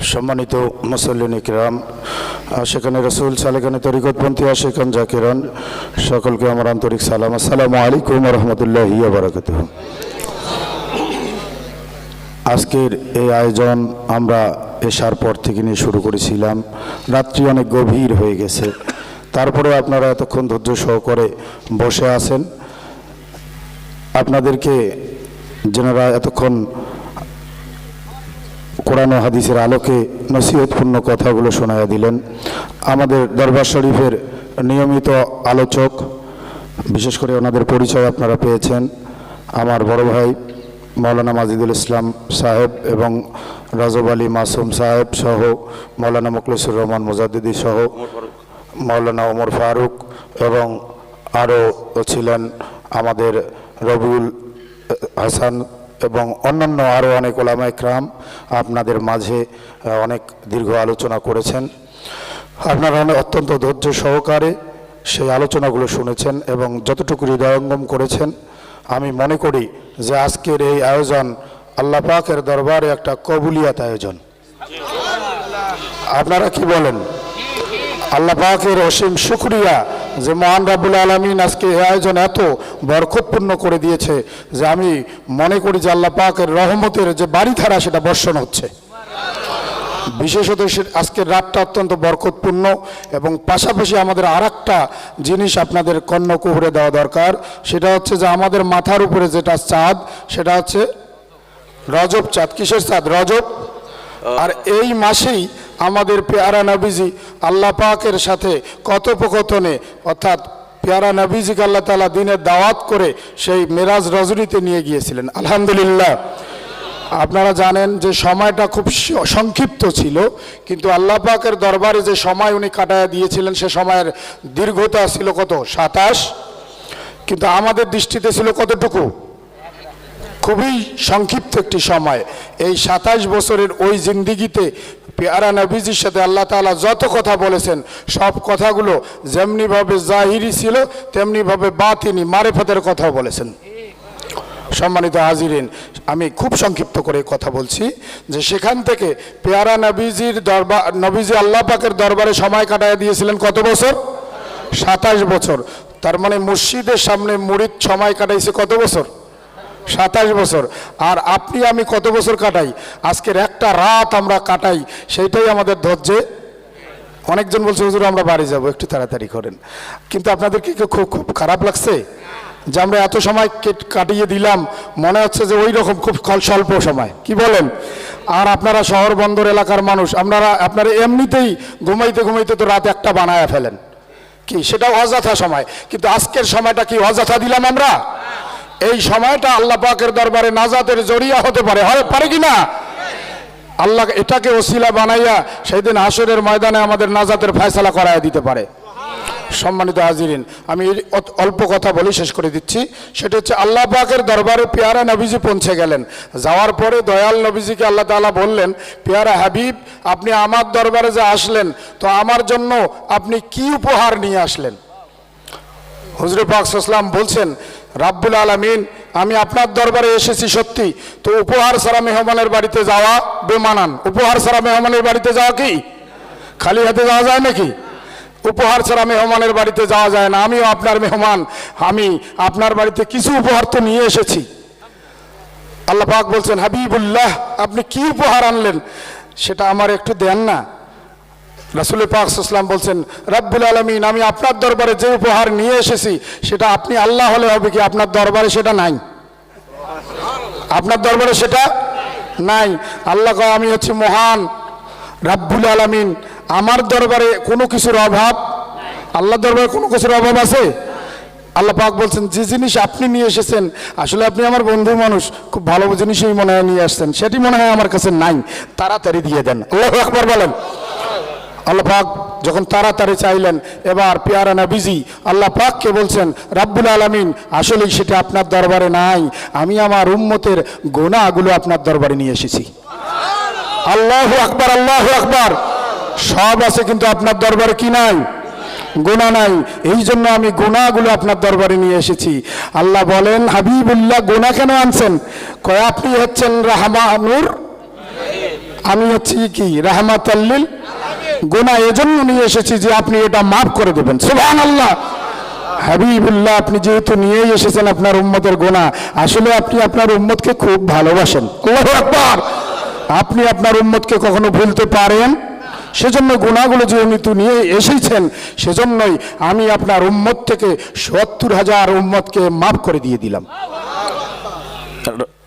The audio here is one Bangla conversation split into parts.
সম্মানিত মুসল্লিন ইকরাম সেখানে রসুল সালেখানে তরিকতপন্থী আশেখান জাকিরান, সকলকে আমার আন্তরিক সালাম। আসসালামু আলাইকুম রহমতুল্লাহ বারাকাত আজকের এই আয়োজন আমরা এশার পর থেকে নিয়ে শুরু করেছিলাম। রাত্রি অনেক গভীর হয়ে গেছে। তারপরে আপনারা এতক্ষণ ধৈর্য সহকারে বসে আছেন। আপনাদেরকে যেনারা এতক্ষণ কোরআন হাদিসের আলোকে নসিহতপূর্ণ কথাগুলো শোনায়া দিলেন। আমাদের দরবার শরীফের নিয়মিত আলোচক, বিশেষ করে ওনাদের পরিচয় আপনারা পেয়েছেন, আমার বড় ভাই মৌলানা মাজিদুল ইসলাম সাহেব এবং রাজব আলী মাসুম সাহেব সহ মৌলানা মুখলিসুর রহমান মুজাদ্দিদি সহ মৌলানা ওমর ফারুক এবং আরও ছিলেন আমাদের রবিউল হাসান এবং অন্যান্য আরও অনেক ওলামা ইকরাম আপনাদের মাঝে অনেক দীর্ঘ আলোচনা করেছেন। আপনারা অনেক অত্যন্ত ধৈর্য সহকারে সেই আলোচনাগুলো শুনেছেন এবং যতটুকু হৃদয়ঙ্গম করেছেন, আমি মনে করি যে আজকের এই আয়োজন আল্লাহ পাকের দরবারে একটা কবুলিয়াত আয়োজন। আপনারা কি বলেন? আল্লাহ পাকের অসীম শুক্রিয়া যে মহান রাবুল আলমিন আজকে এই আয়োজন এত বরকতপূর্ণ করে দিয়েছে যে আমি মনে করি যে আল্লাহ পাকের রহমতের যে বাড়ি ধারা সেটা বর্ষণ হচ্ছে। বিশেষত আজকের রাতটা অত্যন্ত বরকতপূর্ণ এবং পাশাপাশি আমাদের আর জিনিস আপনাদের কর্ণ কুহুরে দেওয়া দরকার, সেটা হচ্ছে যে আমাদের মাথার উপরে যেটা চাঁদ, সেটা হচ্ছে রজব চাঁদ। কিসের চাঁদ? রজব? আর এই মাসেই আমাদের পেয়ারা নবীজি আল্লাহ পাকের সাথে কথোপকথনে, অর্থাৎ পেয়ারা নবীজিকে আল্লাহ তালা দিনের দাওয়াত করে সেই মেরাজ রজনীতে নিয়ে গিয়েছিলেন। আলহামদুলিল্লাহ। আপনারা জানেন যে সময়টা খুব সংক্ষিপ্ত ছিল, কিন্তু আল্লাহ পাকের দরবারে যে সময় উনি কাটায় দিয়েছিলেন, সে সময়ের দীর্ঘতা ছিল কত? সাতাশ। কিন্তু আমাদের দৃষ্টিতে ছিল কতটুকু? খুবই সংক্ষিপ্ত একটি সময়। এই সাতাশ বছরের ওই জিন্দিগিতে পেয়ারা নবীজির সাথে আল্লাহ তাআলা যত কথা বলেছেন, সব কথাগুলো যেমনিভাবে জাহিরি ছিল, তেমনিভাবে বাতিনি, মারেফতের কথাও বলেছেন। সম্মানিত হাজিরিন, আমি খুব সংক্ষিপ্ত করে কথা বলছি যে সেখান থেকে পেয়ারা নবীজির দরবার, নবীজি আল্লাহ পাকের দরবারে সময় কাটায় দিয়েছিলেন কত বছর? সাতাশ বছর। তার মানে মসজিদের সামনে মুড়িদ সময় কাটাইছে কত বছর? সাতাশ বছর। আর আপনি, আমি কত বছর কাটাই? আজকের একটা রাত আমরা কাটাই, সেইটাই আমাদের ধৈর্যে। অনেকজন বলছে, হুজুর, আমরা বাড়ি যাব, একটু তাড়াতাড়ি করেন। কিন্তু আপনাদের কি খুব খুব খারাপ লাগছে? যে আমরা এত সময় কেট- কাটিয়ে দিলাম, মনে হচ্ছে যে ওই রকম খুব স্বল্প সময়। কি বলেন? আর আপনারা শহর বন্দর এলাকার মানুষ, আপনারা আপনারা এমনিতেই ঘুমাইতে ঘুমাইতে তো রাত একটা বানায় ফেলেন। কি? সেটা অযথা সময়। কিন্তু আজকের সময়টা কি অযথা দিলাম আমরা? এই সময়টা আল্লাহ পাকের দরবারে নাজাতের জড়িয়া হতে পারে, হয় পারে কি না? আল্লাহ এটাকে ওসিলা বানাইয়া সেই দিন হাসরের ময়দানে আমাদের নাজাতের ফয়সালা করাইয়া দিতে পারে। সম্মানিত হাজিরিন, আমি অল্প কথা বলি শেষ করে দিচ্ছি। সেটা হচ্ছে আল্লাহ পাকের দরবারে পেয়ারা নবীজি পৌঁছে গেলেন। যাওয়ার পরে দয়াল নবীজিকে আল্লাহ তাআলা বললেন, পেয়ারা হাবিব, আপনি আমার দরবারে যে আসলেন, তো আমার জন্য আপনি কি উপহার নিয়ে আসলেন? হুজরে পাক সাল্লাম বলছেন, রাব্বুল আলামিন, আমি আপনার দরবারে এসেছি সত্যি। তো উপহার সারা মেহমানের বাড়িতে যাওয়া বেমানান। উপহার সারা মেহমানের বাড়িতে যাওয়া কি? খালি হাতে যাওয়া যায় নাকি? উপহার ছাড়া মেহমানের বাড়িতে যাওয়া যায় না। আমিও আপনার মেহমান। আমি আপনার বাড়িতে কিছু উপহার তো নিয়ে এসেছি। আল্লাহ পাক বলছেন, হাবিবুল্লাহ, আপনি কি উপহার আনলেন? সেটা আমার একটু দেন না। রাসুল পাক ইসলাম বলছেন, রাব্বুল আলমিন, আমি আপনার দরবারে যে উপহার নিয়ে এসেছি, সেটা আপনি আল্লাহ হলে হবে কি? আপনার দরবারে সেটা নাই। আপনার দরবারে সেটা নাই। আল্লাহ আমি হচ্ছে মহান রাব্বুল আলমিন। আমার দরবারে কোনো কিছুর অভাব আল্লাহ দরবারে কোনো কিছুর অভাব আছে? আল্লাহ পাক বলছেন, যে জিনিস আপনি নিয়ে এসেছেন, আসলে আপনি আমার বন্ধু মানুষ, খুব ভালো জিনিসই মনে হয় নিয়ে আসছেন, সেটি মনে হয় আমার কাছে নাই। তাড়াতাড়ি দিয়ে দেন। আল্লাহ একবার বলেন। আল্লাহ পাক যখন তাড়াতাড়ি চাইলেন, এবার পেয়ারা নবীজি আল্লাহ পাককে বলছেন, রাব্বুল আলামিন, আসলেই সেটা আপনার দরবারে নাই। আমি আমার উম্মতের গোনাগুলো আপনার দরবারে নিয়ে এসেছি। আল্লাহ আকবার আল্লাহ আকবার। সব আছে, কিন্তু আপনার দরবারে কি নাই? গুণা নাই। এই জন্য আমি গুণাগুলো আপনার দরবারে নিয়ে এসেছি। আল্লাহ বলেন, হাবিবুল্লাহ গুণা কেন আনছেন? কয়, আপনি হচ্ছেন রাহমানুর, আমি হচ্ছি কি? রাহমাত আল্লিল গোনা এজন্য নিয়ে এসেছি যে আপনি এটা মাফ করে দেবেন। সুবহান আল্লাহ হাবিবুল্লাহ, আপনি যেহেতু নিয়েই এসেছেন আপনার উম্মতের গোনা, আসলে আপনি আপনার উম্মতকে খুব ভালোবাসেন। আকবার। আপনি আপনার উম্মতকে কখনো ভুলতে পারেন? সেজন্য গুণাগুলো যেহেতু নিয়ে এসেছেন, সেজন্যই আমি আপনার উম্মত থেকে সত্তর হাজার উম্মতকে মাফ করে দিয়ে দিলাম।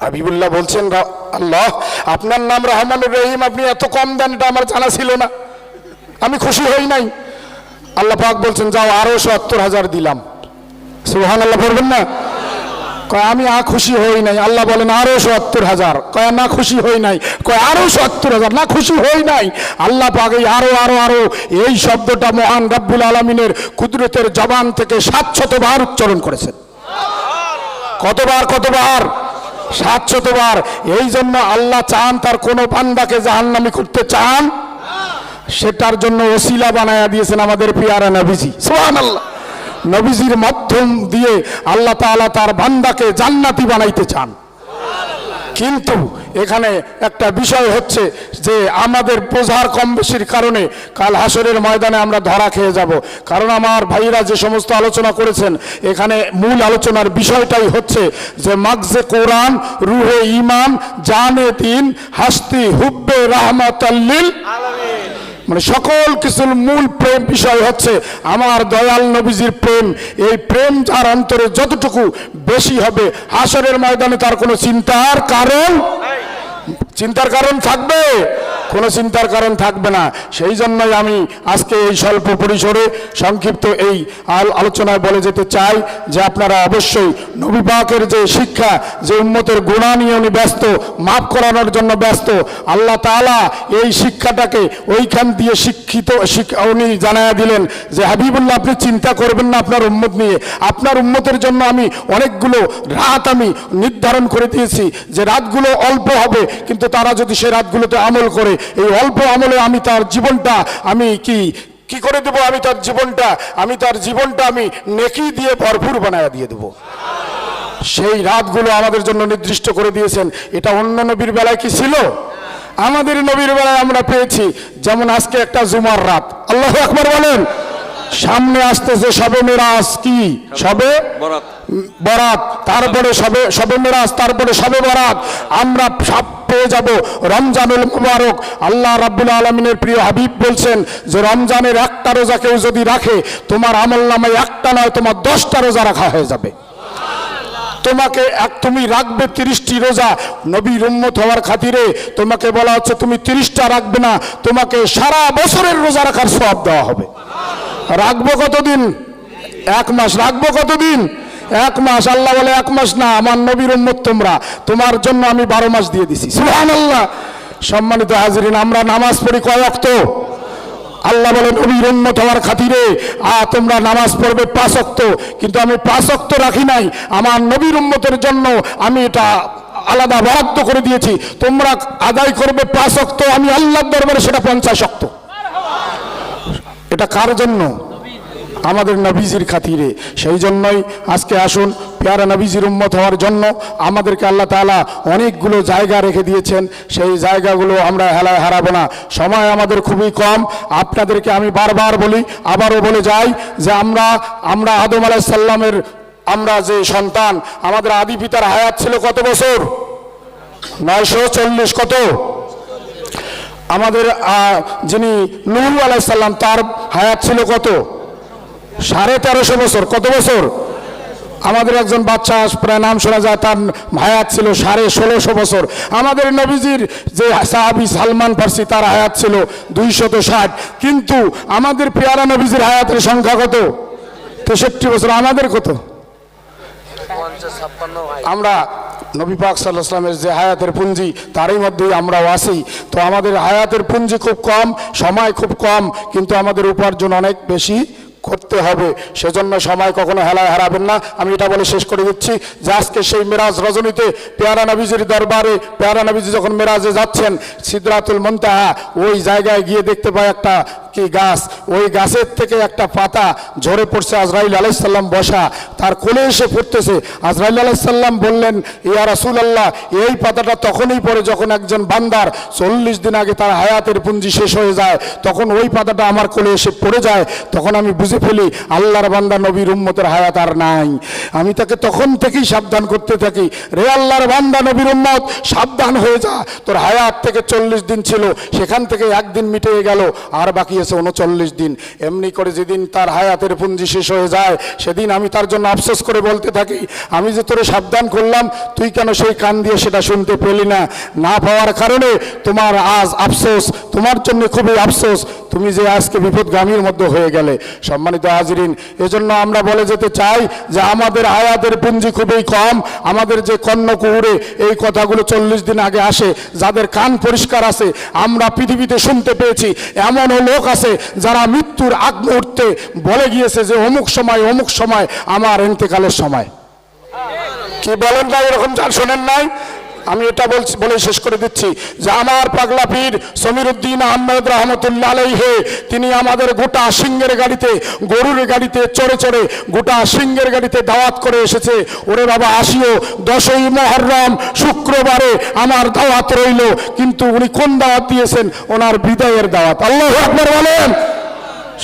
হাবিবুল্লাহ বলছেন আল্লাহ, আপনার নাম রহমানুর রহিম, আপনি এত কম দেন এটা আমার জানা ছিল না। আমি খুশি হই নাই। আল্লাহ পাক বলছেন যাও আরও সত্তর হাজার দিলাম। সুহান আল্লাহ বলবেন না? কয় আমি আ খুশি হই নাই। আল্লাহ বলেন আরও সত্তর হাজার। কয় না খুশি হই নাই। কয় আরও সত্তর হাজার। না খুশি হই নাই। আল্লাহ পাক এই আরও আরও আরও এই শব্দটা মহান রব্বুল আলমিনের কুদরতের জবান থেকে সাতশতবার উচ্চারণ করেছেন। কতবার কতবার? সাতশতবার। এই জন্য আল্লাহ চান তার কোনো বান্দাকে জাহান্নামি করতে চান সেটার জন্য ওসিলা বানায়া দিয়েছেন আমাদের পিয়ারা নবীজি। সোহান আল্লাহ নবীজির মাধ্যম দিয়ে আল্লাহ তাআলা তার বান্দাকে জান্নাতি বানাইতে চান। কিন্তু এখানে একটা বিষয় হচ্ছে যে আমাদের বোঝার কম বেশির কারণে কাল হাসরের ময়দানে আমরা ধরা খেয়ে যাব। কারণ আমার ভাইরা যে সমস্ত আলোচনা করেছেন, এখানে মূল আলোচনার বিষয়টাই হচ্ছে যে মাগজে কোরআন, রুহে ইমান জানে দিন, হাস্তি হুব্বে রাহমাতাল্লিল মানে সকল কিছুর মূল প্রেম বিষয় হচ্ছে আমার দয়াল নবীজির প্রেম। এই প্রেম যার অন্তরে যতটুকু বেশি হবে, হাসরের ময়দানে তার কোনো চিন্তার কারণ চিন্তার কারণ থাকবে। কোনো চিন্তার কারণ থাকবে না। সেই জন্যই আমি আজকে এই স্বল্প পরিসরে সংক্ষিপ্ত এই আল- আলোচনায় বলে যেতে চাই যে আপনারা অবশ্যই নবী পাকের যে শিক্ষা, যে উন্মতের গুণা নিয়ে উনি ব্যস্ত, মাফ করানোর জন্য ব্যস্ত, আল্লাহ তাআলা এই শিক্ষাটাকে ওইখান দিয়ে শিক্ষিত, শিক- উনি জানায়া দিলেন যে, হাবিবুল্লাহ, আপনি চিন্তা করবেন না আপনার উম্মত নিয়ে। আপনার উম্মতের জন্য আমি অনেকগুলো রাত আমি নির্ধারণ করে দিয়েছি। যে রাতগুলো অল্প হবে, কিন্তু তারা যদি সে রাতগুলোতে আমল করে, এই অল্প আমলে আমি তার জীবনটা আমি কি কি করে দেবো? আমি তার জীবনটা, আমি তার জীবনটা আমি নেকি দিয়ে ভরপুর বানায় দিয়ে দেবো। সেই রাতগুলো আমাদের জন্য নির্দিষ্ট করে দিয়েছেন। এটা অন্য নবীর বেলায় কি ছিল? আমাদের নবীর বেলায় আমরা পেয়েছি। যেমন আজকে একটা জুমার রাত। আল্লাহ আকবার বলেন। সামনে আসতেছে সবে মেরাজ কি? সবে? বরাত। তারপরে সবে সবে মেরাজ তারপরে সবে বরাত। আমরা সব পেয়ে যাব। রমজানুল মুবারক। আল্লাহ রাব্বুল আলমিনের প্রিয় হাবিব বলছেন যে রমজানের একটা রোজা কেউ যদি রাখে তোমার আমল নামায় একটা নয় তোমার দশটা রোজা রাখা হয়ে যাবে। তোমাকে এক তুমি রাখবে তিরিশটি রোজা। নবীর উম্মত হওয়ার খাতিরে তোমাকে বলা হচ্ছে তুমি তিরিশটা রাখবে না। তোমাকে সারা বছরের রোজা রাখার সব দেওয়া হবে। রাখব কতদিন? এক মাস রাখব কতদিন? এক মাস, আল্লাহ বলে এক মাস না, আমার নবীর উম্মত তোমরা। তোমার জন্য আমি বারো মাস দিয়ে দিছি। সুহান আল্লাহ সম্মানিত হাজিরিন, আমরা নামাজ পড়ি কয় অক্ত আল্লাহ বলে, নবীর উন্নত হওয়ার খাতিরে, আ, তোমরা নামাজ পড়বে পাঁচ অক্ত কিন্তু আমি পাঁচ অক্ত রাখি নাই। আমার নবীর উম্মতের জন্য আমি এটা আলাদা বরাদ্দ করে দিয়েছি। তোমরা আদায় করবে পাঁচ অক্ত আমি আল্লাহর দরবারে সেটা পঞ্চাশ অক্ত এটা কার জন্য? আমাদের নবীজির খাতিরে। সেই জন্যই আজকে আসুন, পেয়ারা নবীজির উম্মত হওয়ার জন্য আমাদেরকে আল্লাহ তাআলা অনেকগুলো জায়গা রেখে দিয়েছেন। সেই জায়গাগুলো আমরা হেলায় হারাবো না। সময় আমাদের খুবই কম। আপনাদেরকে আমি বারবার বলি, আবারও বলে যাই যে আমরা আমরা আদম আলাইসাল্লামের আমরা যে সন্তান, আমাদের আদি পিতার হায়াত ছিল কত বছর? নয়শো চল্লিশ কত? আমাদের যিনি নুহু আলাইসাল্লাম তার হায়াত ছিল কত? সাড়ে তেরোশো বছর। কত বছর? আমাদের একজন বাচ্চা প্রায় নাম শোনা যায় তার হায়াত ছিল সাড়ে ষোলোশো বছর। আমাদের নবীজির যে সাহাবি সালমান ফার্সি তার হায়াত ছিল দুইশত ষাট। কিন্তু আমাদের পেয়ারা নবীজির হায়াতের সংখ্যা কত? তেষট্টি বছর। আমাদের কত? আমরা নবী পাক সাল্লাহ যে হায়াতের পুঞ্জি তারই মধ্যেই আমরাও আছি তো আমাদের হায়াতের পুঞ্জি খুব কম, সময় খুব কম, কিন্তু আমাদের উপার্জন অনেক বেশি করতে হবে। সেজন্য সময় কখনো হেলায় হারাবেন না। আমি এটা বলে শেষ করে দিচ্ছি যে আজকে সেই মেরাজ রজনীতে পেয়ারা নবীজির দরবারে, পেয়ারা নবীজি যখন মেরাজে যাচ্ছেন সিদ্ধাতুল মন্তাহা, ওই জায়গায় গিয়ে দেখতে পায় একটা কি গাছ? ওই গাছের থেকে একটা পাতা ঝরে পড়ছে আজরাইল আলাইসাল্লাম বসা। তার কোলে এসে পড়তেছে আজরাইল আলাইসাল্লাম বললেন, ইয়া রাসুল আল্লাহ এই পাতাটা তখনই পড়ে যখন একজন বান্দার চল্লিশ দিন আগে তার হায়াতের পুঞ্জি শেষ হয়ে যায়। তখন ওই পাতাটা আমার কোলে এসে পড়ে যায়। তখন আমি বুঝে ফেলি, আল্লাহর বান্দা নবীর উম্মতের হায়াত আর নাই। আমি তাকে তখন থেকেই সাবধান করতে থাকি। রে আল্লাহর বান্দা নবীর উম্মত, সাবধান হয়ে যা। তোর হায়াত থেকে চল্লিশ দিন ছিল, সেখান থেকে একদিন মিটে গেল, আর বাকি আছে উনচল্লিশ দিন। এমনি করে যেদিন তার হায়াতের পুঞ্জি শেষ হয়ে যায়, সেদিন আমি তার জন্য আফসোস করে বলতে থাকি, আমি যে তোরে সাবধান করলাম, তুই কেন সেই কান দিয়ে সেটা শুনতে পেলি না? না পাওয়ার কারণে তোমার আজ আফসোস, তোমার জন্য খুবই আফসোস, তুমি যে আজকে বিপদগামীর মধ্যে হয়ে গেলে। সম্মানিত হাজরিন, এজন্য আমরা বলে যেতে চাই যে আমাদের আয়াতের পুঞ্জি খুবই কম, আমাদের যে কর্ণকুহুরে এই কথাগুলো চল্লিশ দিন আগে আসে, যাদের কান পরিষ্কার আছে, আমরা পৃথিবীতে শুনতে পেয়েছি, এমনও লোক আছে, যারা মৃত্যুর আগ মুহূর্তে বলে গিয়েছে যে অমুক সময় অমুক সময়, আমার এন্তেকালের সময়। কি বলেন না এরকম শোনেন নাই? আমি এটা বলছি বলে শেষ করে দিচ্ছি যে আমার পাগলা পীর সমীর উদ্দিন আহমেদ রহমতুল্লাহ আলাইহে, তিনি আমাদের গোটা সিংহের গাড়িতে, গরুর গাড়িতে চড়ে চড়ে গোটা সিংহের গাড়িতে দাওয়াত করে এসেছে। ওরে বাবা, আসিও, দশই মহরম শুক্রবারে আমার দাওয়াত রইল, কিন্তু উনি কোন দাওয়াত দিয়েছেন? ওনার বিদায়ের দাওয়াত। আল্লাহ আকবর বলেন।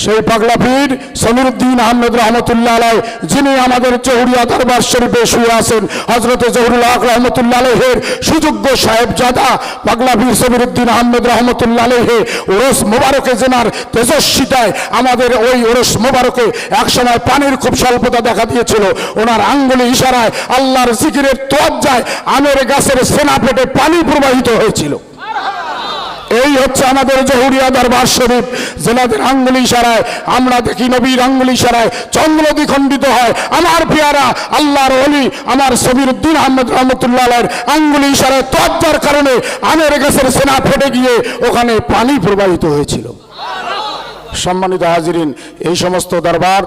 সেই পাগলা পীর সমীরুদ্দিন আহমেদ রহমতুল্লাহ আলাই, যিনি আমাদের চৌরিয়া দরবার শরীফে শুয়ে আছেন। হজরত জহুরুল্লাহ রহমতুল্লাহ আলহের সুযোগ্য সাহেব জাদা পাগলা পীর সমীরুদ্দিন আহমেদ রহমতুল্লাহ আলহে ওরস মোবারকে জেনার তেজস্বিতায় আমাদের ওই ওরস মোবারকে একসময় পানির খুব স্বল্পতা দেখা দিয়েছিল। ওনার আঙ্গুলি ইশারায় আল্লাহর জিকিরের তোয়াজ্জায় আমের গাছের সেনা পেটে পানি প্রবাহিত হয়েছিল। এই হচ্ছে আমাদের জহুরিয়া দরবার শরীফ জেনাদের আঙ্গুলি ইশারায় আমরা দেখি নবীর আঙ্গুলি ইশারায় চন্দ্র দ্বিখণ্ডিত হয়। আমার পেয়ারা, আল্লাহর অলি আমার সবির উদ্দিন আহমদ রহমতুল্লাহ আঙ্গুলি ইশারায় তজ্জার কারণে আমের গাছের সেনা ফেটে গিয়ে ওখানে পানি প্রবাহিত হয়েছিল। সম্মানিত হাজিরিন, এই সমস্ত দরবার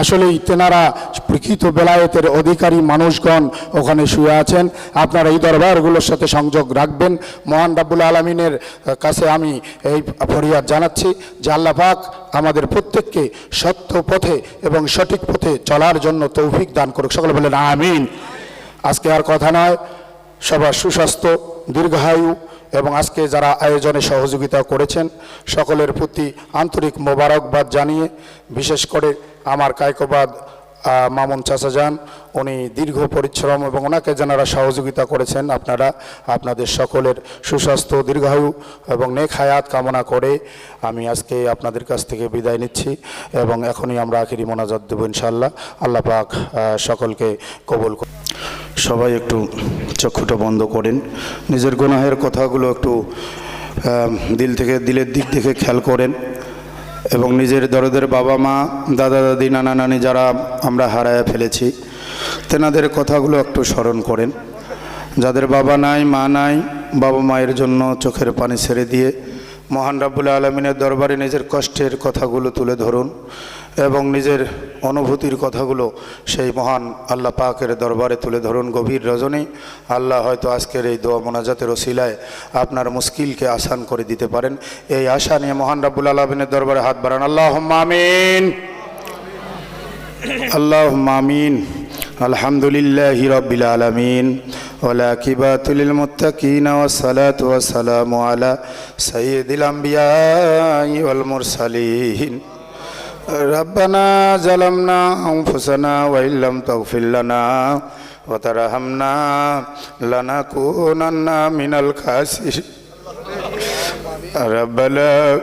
আসলেই তেনারা প্রকৃত বেলায়েতের অধিকারী মানুষগণ ওখানে শুয়ে আছেন। আপনারা এই দরবারগুলোর সাথে সংযোগ রাখবেন। মহান রাব্বুল আলমিনের কাছে আমি এই ফরিয়াদ জানাচ্ছি যে আল্লাহ পাক আমাদের প্রত্যেককে সত্য পথে এবং সঠিক পথে চলার জন্য তৌফিক দান করুক। সকলে বলেন আমিন। আজকে আর কথা নয়, সবার সুস্বাস্থ্য, দীর্ঘায়ু এবং আজকে যারা আয়োজনে সহযোগিতা করেছেন, সকলের প্রতি আন্তরিক মোবারকবাদ জানিয়ে, বিশেষ করে আমার কায়কবাদ মামুন চাচা যান উনি দীর্ঘ পরিশ্রম এবং ওনাকে যারা সহযোগিতা করেছেন আপনারা, আপনাদের সকলের সুস্বাস্থ্য, দীর্ঘায়ু এবং নেক হায়াত কামনা করে আমি আজকে আপনাদের কাছ থেকে বিদায় নিচ্ছি এবং এখনই আমরা আখিরি মোনাজাত দেবো ইনশাল্লাহ আল্লাহ পাক সকলকে কবুল। সবাই একটু চক্ষুটা বন্ধ করেন। নিজের গুনাহের কথাগুলো একটু দিল থেকে, দিলের দিক থেকে খেয়াল করেন। এবং নিজের দরদের বাবা মা দাদা দাদি নানা নানি যারা আমরা হারায় ফেলেছি, তেনাদের কথাগুলো একটু স্মরণ করেন। যাদের বাবা নাই, মা নাই বাবা মায়ের জন্য চোখের পানি ছেড়ে দিয়ে মহান রাবুল আলমিনের দরবারে নিজের কষ্টের কথাগুলো তুলে ধরুন। এবং নিজের অনুভূতির কথাগুলো সেই মহান আল্লাহ পাকের দরবারে তুলে ধরুন গভীর রজনী আল্লাহ হয়তো আজকের এই দোয়া মোনাজাতের ওসিলায় আপনার মুশকিলকে আসান করে দিতে পারেন এই আশা নিয়ে মহান রাব্বুল আলমিনের দরবারে হাত বাড়ান আল্লাহ আমিন اللهم آمين الحمد لله رب العالمين والعاقبة للمتقين والصلاة والسلام على سيد الأنبياء والمرسلين ربنا ظلمنا أنفسنا وإن لم تغفر لنا وترحمنا لنكونن من الخاسرين. ربنا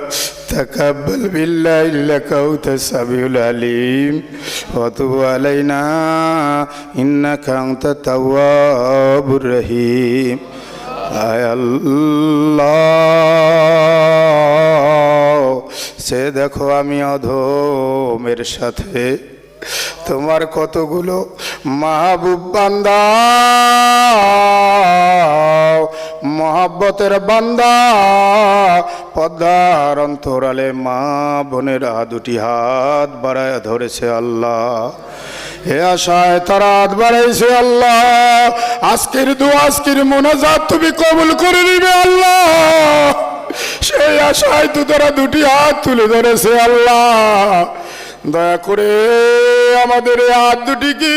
تقبل بالله إنك أنت السميع العليم. وتب علينا إنك أنت التواب الرحيم. يا الله. সে দেখো আমি অধমের সাথে তোমার কতগুলো মাহবুব বান্দা মহাব্বতের বান্দা পদ্মার অন্তরালে মা বোনেরা দুটি হাত বাড়ায় ধরেছে আল্লাহ হে আশায় তারা হাত বাড়াইছে আল্লাহ আজকের দু আজকের মোনাজাত তুমি কবুল করে নিবে আল্লাহ সেই আশায় তো তোরা দুটি হাত তুলে ধরেছে আল্লাহ। দয়া করে আমাদের এই হাত দুটি কি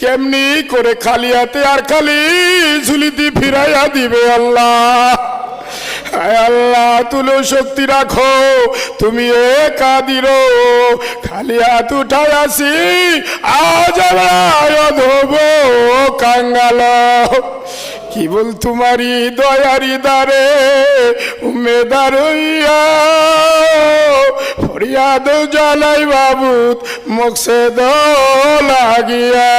কেমনি করে খালি হাতে আর খালি ঝুলিতে ফিরাইয়া দিবে আল্লাহ। আল্লাহ, তুলো শক্তি রাখো, তুমি একা দিল খালি হাত উঠাই আসি, আজ আমরা ধোব কাঙ্গাল। কি বল তোমারি দয়ারি দারে উমেদার ফরিয়াদ জ্বালাই বাবুত দ লাগিয়া।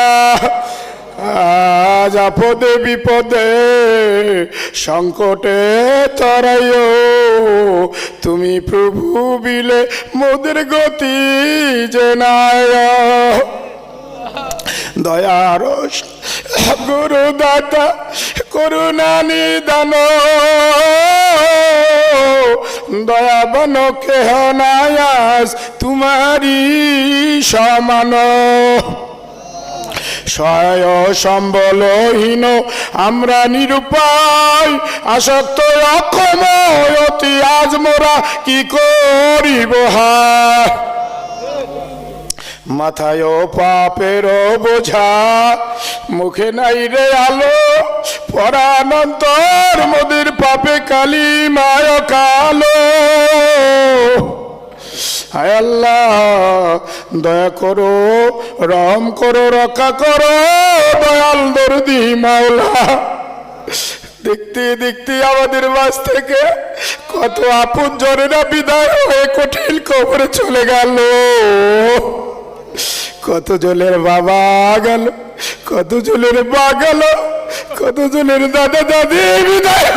আজ আপদে বিপদে সংকটে তরাইও। তুমি প্রভু বিলে মোদের গতি জেনায় দয়ার গুরু দাতা করুণা নিদান। দয়াবন কেহ নায়াস তোমারি সমান। সহায় সম্বলহীন, আমরা নিরুপায়, আসক্ত অক্ষম অতি আজ মোরা কি করিব হায়? মাথায় পাপের বোঝা, মুখে নাই রে আলো, পরানন্তর মোদের পাপে কালি মায় কালো। হায় আল্লাহ, দয়া করো রম করো, রক্ষা করো, দয়াল দরদি মাওলা। দেখতে দেখতে আমাদের বাস থেকে কত আপন জনেরা বিদায় হয়ে কঠিন কবরে চলে গেল। কত জলের বাবা গেল কত জলের মা গেল কত জলের দাদা দাদি, বিদায়।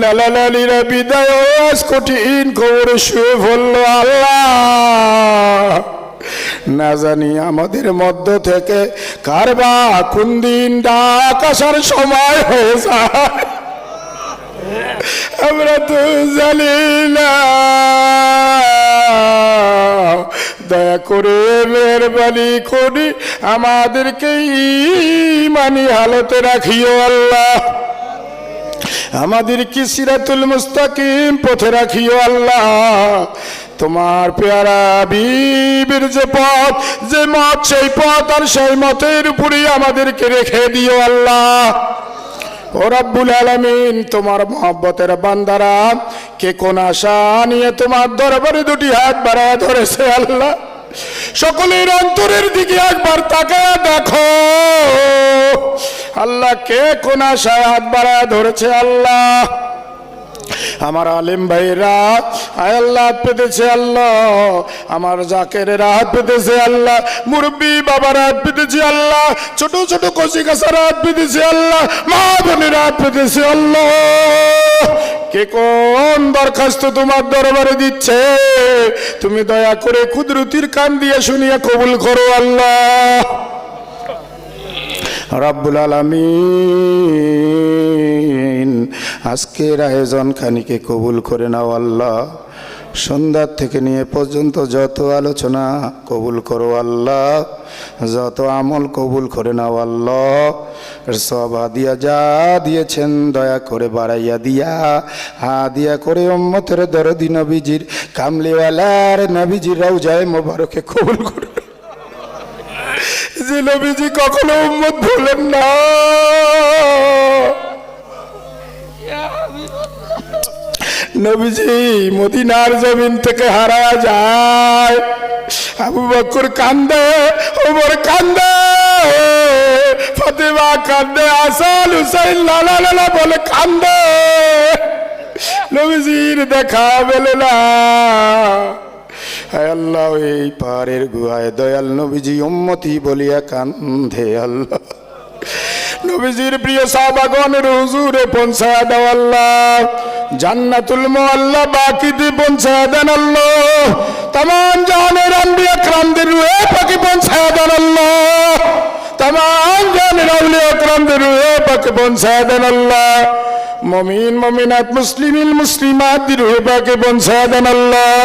লালা লালিরা বিদায় কঠিন খবরে শুয়ে পড়ল আল্লাহ। না জানি আমাদের মধ্য থেকে কার বা কোন দিন ডাক আসার সময় হয়ে যায়। আমরা তো জানি না। দয়া করে মেহরবানি করি আমাদেরকে ইমানি হালতে রাখিও আল্লাহ। আমাদের কি সিরাতুল মুস্তাকিম পথে রাখিও আল্লাহ। তোমার পেয়ারা বিবির যে পথ, যে মত, সেই পথ আর সেই মতের উপরেই আমাদেরকে রেখে দিও আল্লাহ। ও রব্বুল আলমিন, তোমার মহব্বতের বান্দারা, কে কোন আশা নিয়ে তোমার দরবারে দুটি হাত বাড়ায় ধরেছে আল্লাহ? সকলের অন্তরের দিকে একবার তাকায় দেখো। আল্লাহ, কে কোন আশায় হাত বাড়ায় ধরেছে আল্লাহ? আমার আলিম ভাইরা আল্লাহ পেতেছে আল্লাহ। আমার জাকের হাত পেতেছে আল্লাহ। মুরব্বী বাবার হাত পেতেছে আল্লাহ। ছোট ছোট কচি কাছার হাত পেতেছে আল্লাহ। মা বোনের হাত পেতেছে আল্লাহ। কে কোন দরখাস্ত তোমার দরবারে দিচ্ছে? তুমি দয়া করে কুদরতির কান দিয়ে শুনিয়া কবুল করো আল্লাহ। রাব্বুল আলামিন। আজকের আয়োজন খানিকে কবুল করে নাও আল্লাহ। সন্ধ্যার থেকে নিয়ে পর্যন্ত যত আলোচনা কবুল করো আল্লাহ। যত আমল কবুল করে নাও আল্লাহ। সব হাদিয়া যা দিয়েছেন দয়া করে বাড়াইয়া দিয়া। হাদিয়া করে উম্মতের দরদি নবীজির, কামলিওয়ালার নবীজির রওজায় মোবারকে কবুল করে। যে নবীজি কখনো উম্মত ভুলেন না। নবীজি, মদিনার জমিন থেকে হারা যায়। আবু বকর কান্দে, ওমর কান্দে, ফাতেমা কান্দে, আসাল হুসাইন লালা লালা বলে কান্দে। নবীজির দেখা মেলে না। আল্লাহ, এই পাহাড়ের গুহায় দয়াল নবীজি উম্মতি বলিয়া কান্ধে আল্লাহ। নবীজির প্রিয় সাহাবাগণের হুজুরে, পৌঁছায় দাও আল্লাহ। জান্নাতুল মোয়াল্লা বাকিতে পৌঁছায় দেন আল্লাহ। তাম জানের আম্বিয়া ক্রামদের রুহে পাখি পৌঁছায় দেন আল্লাহ। তাম জানের আউলিয়া ক্রামদের রুহে পাখি পৌঁছায় দেন আল্লাহ। মমিন, মমিনাত, মুসলিমিন মুসলিমাত রুহে পাখি পৌঁছায় দেন আল্লাহ।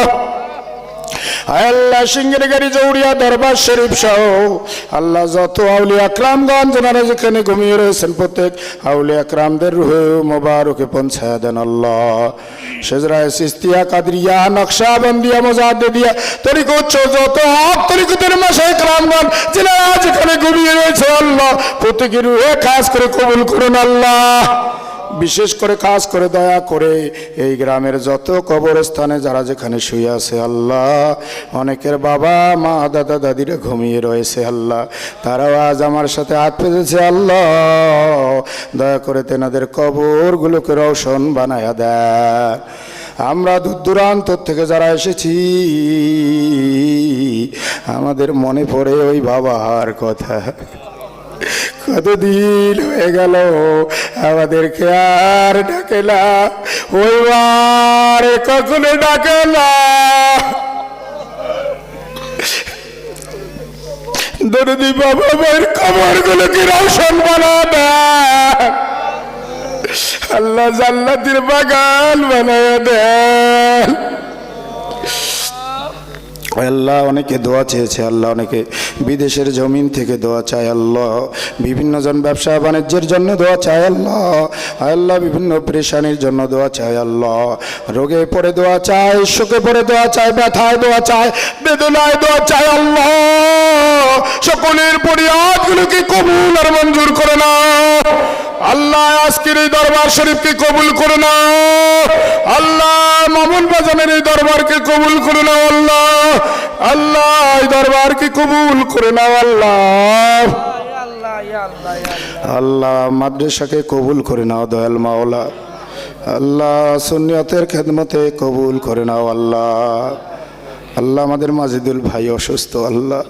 আল্লাহ সিঙ্গের গাড়ি জৌড়িয়া দরবার শরীফ সহ আল্লাহ যত আউলিয়া আকরামগঞ্জ যারা যেখানে ঘুমিয়ে রয়েছেন প্রত্যেক আউলিয়া আকরামদের রুহে মোবারকে পৌঁছায় দেন আল্লাহ। সেজরায় সিস্তিয়া, কাদরিয়া নকশা বন্দিয়া মোজাদ্দে দিয়া তরিকত যত হক তরিকতের মাসে একরামগঞ্জ যারা যেখানে ঘুমিয়ে রয়েছে আল্লাহ, প্রত্যেকের রুহে খাস করে কবুল করুন আল্লাহ। বিশেষ করে কাজ করে, দয়া করে এই গ্রামের যত কবরস্থানে যারা যেখানে শুয়ে আছে, আল্লাহ, অনেকের বাবা, মা, দাদা, দাদিরা ঘুমিয়ে রয়েছে, আল্লাহ। তারাও আজ আমার সাথে হাত পেতেছে, আল্লাহ। দয়া করে তেনাদের কবরগুলোকে রওশন বানায়া দেয় আমরা দূর দূরান্ত থেকে যারা এসেছি, আমাদের মনে পড়ে ওই বাবার কথা। কতদিন হয়ে গেল? আমাদেরকে আর ডাকেলা ওই বার কখনো ডাকেলা দরদি বাবা মায়ের কবর গুলোকে রওশন বানাবে আল্লাহ জান্নাতের বাগান বানায় দেন আল্লাহ অনেকে দোয়া চেয়েছে, আল্লাহ অনেকে বিদেশের জমিন থেকে দোয়া চায় আল্লাহ। বিভিন্ন জন ব্যবসা বাণিজ্যের জন্য দোয়া চায় আল্লাহ। আল্লাহ, বিভিন্ন পরেশানির জন্য দোয়া চায় আল্লাহ। রোগে পড়ে দোয়া চায়, শোকে পড়ে দোয়া চায়, ব্যথায় দোয়া চায়, বেদনায় দোয়া চায় আল্লাহ। সকলের পরিয়াদগুলোকে কবুল আর মঞ্জুর করে না আল্লাহ আজকের এই দরবার শরীফকে কবুল করে না আল্লাহ মামুন বাজানের এই দরবারকে কবুল করে নাও, আল্লাহ। আল্লাহ এই দরবারকে কবুল করে নাও, আল্লাহ। আল্লাহ মাদ্রাসাকে কবুল করে নাও, দয়াল মাওলা। আল্লাহ সুন্নিয়তের খেদমতে কবুল করে নাও, আল্লাহ। আল্লাহ আমাদের মাজিদুল ভাই অসুস্থ, আল্লাহ।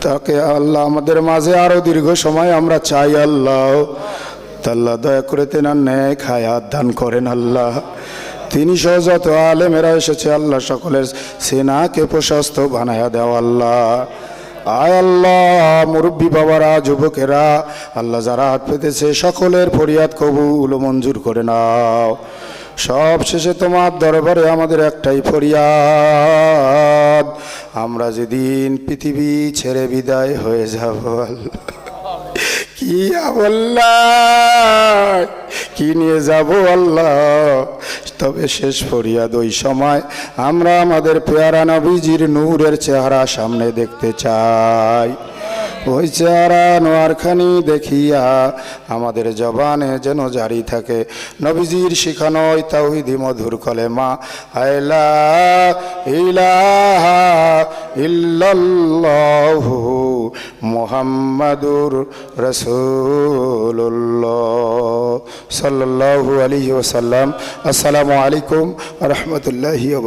তাকে আল্লাহ আমাদের মাঝে আরও দীর্ঘ সময় আমরা চাই, আল্লাহ। আল্লাহ দয়া করে তেনার ন্যায় খায়াত দান করেন আল্লাহ। তিনি সহ যত আলেমেরা এসেছে আল্লাহ সকলের সেনাকে প্রশস্ত বানায়া দেওয়া আল্লাহ। আয় আল্লাহ, মুরব্বী বাবারা, যুবকেরা, আল্লাহ যারা হাত পেতেছে সকলের ফরিয়াদ কবুল মঞ্জুর করে নাও। সব শেষে তোমার দরবারে আমাদের একটাই ফরিয়াদ, আমরা যেদিন পৃথিবী ছেড়ে বিদায় হয়ে যাব আল্লাহ। কি আল্লাহ কি নিয়ে যাব আল্লাহ? তবে শেষ ফরিয়াদ ওই সময় আমরা আমাদের পেয়ারা নবীজির নূরের চেহারা সামনে দেখতে চাই। ওই চেহারা নোয়ারখানি দেখিয়া আমাদের জবানে যেন জারি থাকে। নবীজির শিখানো ওই তাওহিদি মধুর কলেমা আইলা ইলাহা ইল্লাল্লাহু মুহাম্মাদুর রাসূলুল্লাহ সাল্লাল্লাহু আলাইহি ওয়াসাল্লাম। আসসালামু আলাইকুম ওয়া রাহমাতুল্লাহি ওয়া